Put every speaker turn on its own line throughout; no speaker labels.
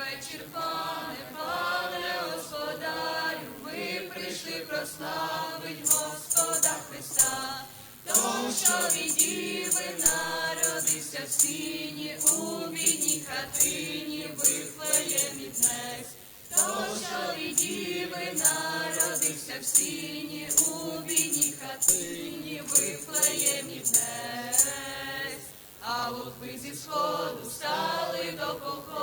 вечір, пане, пане господарю, ми прийшли прославить Господа Христа, тому що від діви народився в сіні, у бідній хатині вифлеєм від нес. Тому що від діви народився в сіні, у бідній хатині вифлеєм від нес. А лухви зі сходу стали до походу,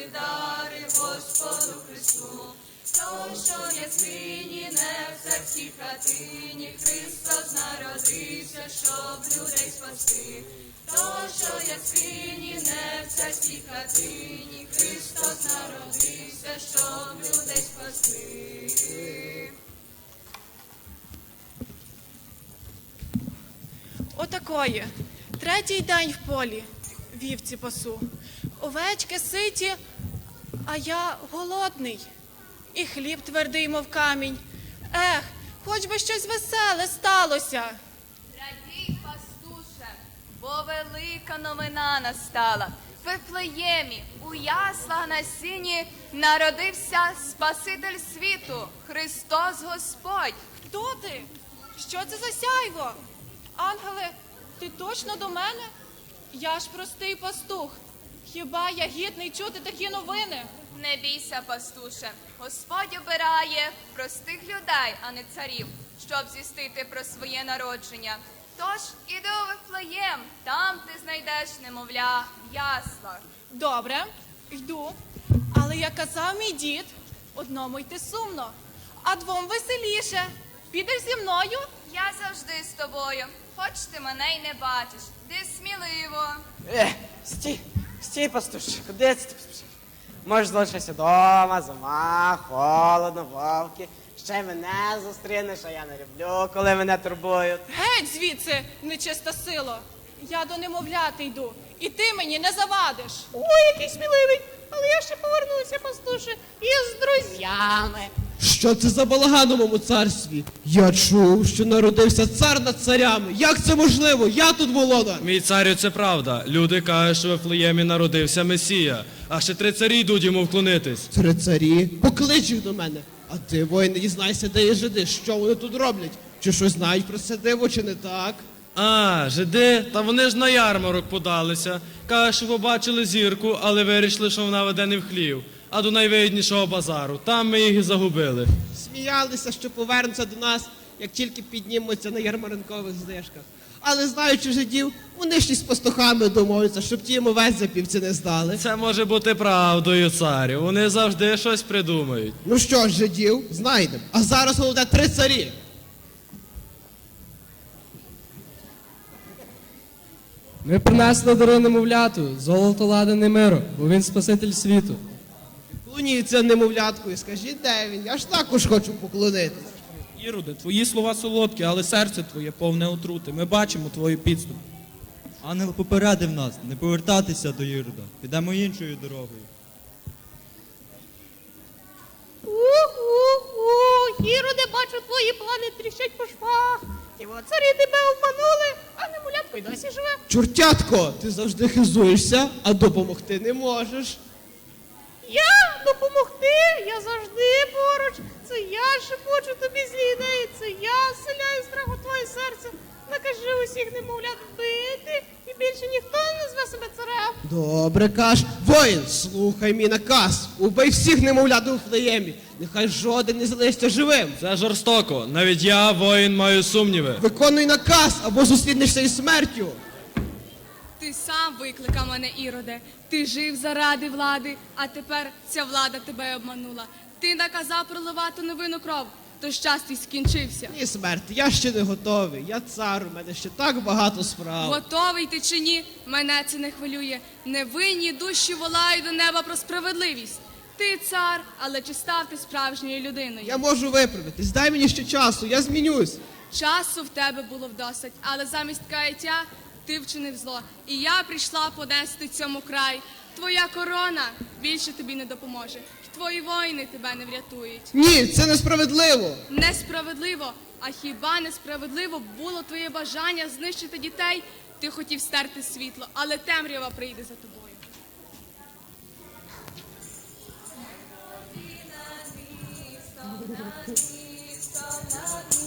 принести дари Господу Христу. Тому що є сині, не в серці хатині, Христос народився, щоб людей спасти. Тому що є сині, не в серці хатині, Христос народився, щоб людей спасти.
Отакої. Третій день в полі вівці пасу. Овечки ситі, а я голодний. І хліб твердий, мов камінь. Ех, хоч би щось веселе сталося.
Радій, пастуше, бо велика новина настала. В Вифлеємі, у яслах на сіні народився Спаситель світу, Христос Господь.
Хто ти? Що це за сяйво? Ангеле, ти точно до мене? Я ж простий пастух. Хіба я гідний чути такі новини?
Не бійся, пастуше, Господь обирає простих людей, а не царів, щоб зістити про своє народження. Тож іди у Вифлеєм, там ти знайдеш немовля в яслах.
Добре, йду. Але як казав мій дід, одному йти сумно, а двом веселіше. Підеш зі мною?
Я завжди з тобою, хоч ти мене й не бачиш. Ти сміливо.
Е, стій, стій, пастушчик, куди це ти поспішиш? Можеш залишитися вдома, зима, холодно, вовки. Ще й мене зустрінеш, а я не люблю, коли мене турбують.
Геть звідси, нечиста сила. Я до немовляти йду, і ти мені не завадиш.
Ой, який сміливий, але я ще повернуся, пастуше, із друзями.
Що це за балаган у моєму царстві? Я чув, що народився цар над царями. Як це можливо? Я тут володар.
Мій царю, це правда. Люди кажуть, що в Вифлеємі народився Месія, а ще три царі йдуть йому вклонитись.
Три царі, поклич їх до мене. А ти, воїн, дізнайся, де є жиди, що вони тут роблять? Чи щось знають про це диво, чи не так?
А, жиди, та вони ж на ярмарок подалися. Кажуть, що побачили зірку, але вирішили, що вона веде не в хлів, а до найвигіднішого базару. Там ми їх і загубили.
Сміялися, що повернуться до нас, як тільки піднімуться на ярмаринкових знижках. Але знаючи жидів, вони ж із пастухами домовляться, щоб ті їм овець за півці не здали.
Це може бути правдою, царю. Вони завжди щось придумають.
Ну що ж, жидів, знайдемо. А зараз головне три царі.
Ми принесли дари немовляту, золото ладане миру, бо він спаситель світу.
Клоніться немовлятку і скажіть, де він? Я ж також хочу поклонитись.
Іроде, твої слова солодкі, але серце твоє повне отрути. Ми бачимо твою підступ.
Ангел попередив нас не повертатися до Ірода. Підемо іншою дорогою.
У-у-у, Іроде, бачу, твої плани тріщать по швах. І от царі тебе обманули, а немовлятко й досі живе.
Чортятко, ти завжди хизуєшся, а допомогти не можеш.
Я допомогти, я завжди поруч. Це я шепочу тобі злі ідеї, це я селяю страх у твоє серце. Накажи усіх немовлят вбити, і більше ніхто не назве себе царем.
Добре каш. Воїн, слухай мій наказ. Убий всіх немовлят у Флеємі. Нехай жоден не залишиться живим.
Це жорстоко. Навіть я, воїн, маю сумніви.
Виконуй наказ або зустрінешся із смертю.
Ти сам викликав мене, Іроде. Ти жив заради влади, а тепер ця влада тебе обманула. Ти наказав проливати новину кров, тож час твій скінчився.
Ні, смерть, я ще не готовий. Я цар, у мене ще так багато справ.
Готовий ти чи ні, мене це не хвилює. Невинні душі волають до неба про справедливість. Ти цар, але чи став ти справжньою людиною?
Я можу виправитись. Дай мені ще часу, я змінюсь.
Часу в тебе було вдостать, але замість каяття ти вчинив зло, і я прийшла подести цьому край. Твоя корона більше тобі не допоможе, твої воїни тебе не врятують.
Ні, це несправедливо.
Несправедливо. А хіба несправедливо було твоє бажання знищити дітей? Ти хотів стерти світло, але темрява прийде за тобою.
Love you.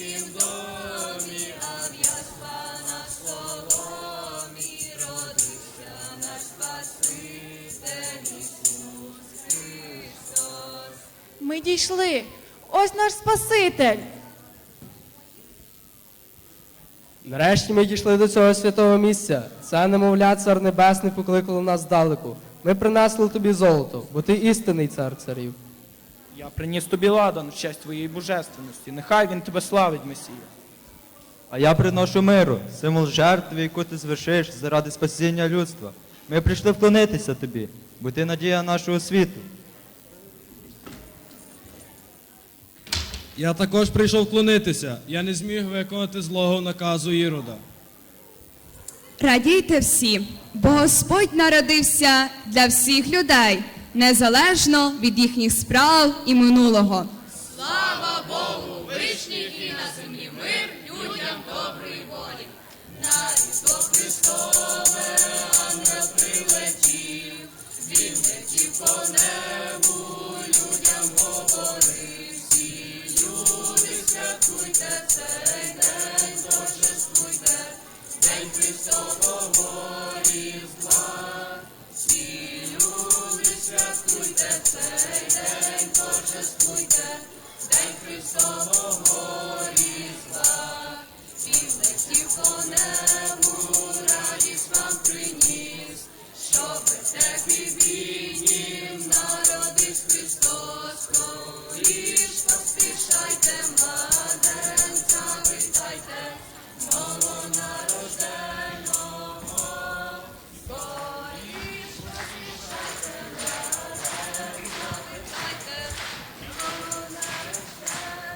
Царськім домі, а в ясла на соломі родився наш Спаситель Ісус Христос.
Ми дійшли. Ось наш Спаситель.
Нарешті ми дійшли до цього святого місця. Це немовля цар небесний покликало нас здалеку. Ми принесли тобі золото, бо ти істинний цар царів.
Я приніс тобі ладан в честь твоєї божественності. Нехай він тебе славить, Месія.
А я приношу миру, символ жертви, яку ти звершиш заради спасіння людства. Ми прийшли вклонитися тобі, бо ти надія нашого світу.
Я також прийшов вклонитися. Я не зміг виконати злого наказу Ірода.
Радійте всі, бо Господь народився для всіх людей, незалежно від їхніх справ і минулого.
Слава Богу, вишніх і на землі мир, людям доброї волі. На Різдво Христове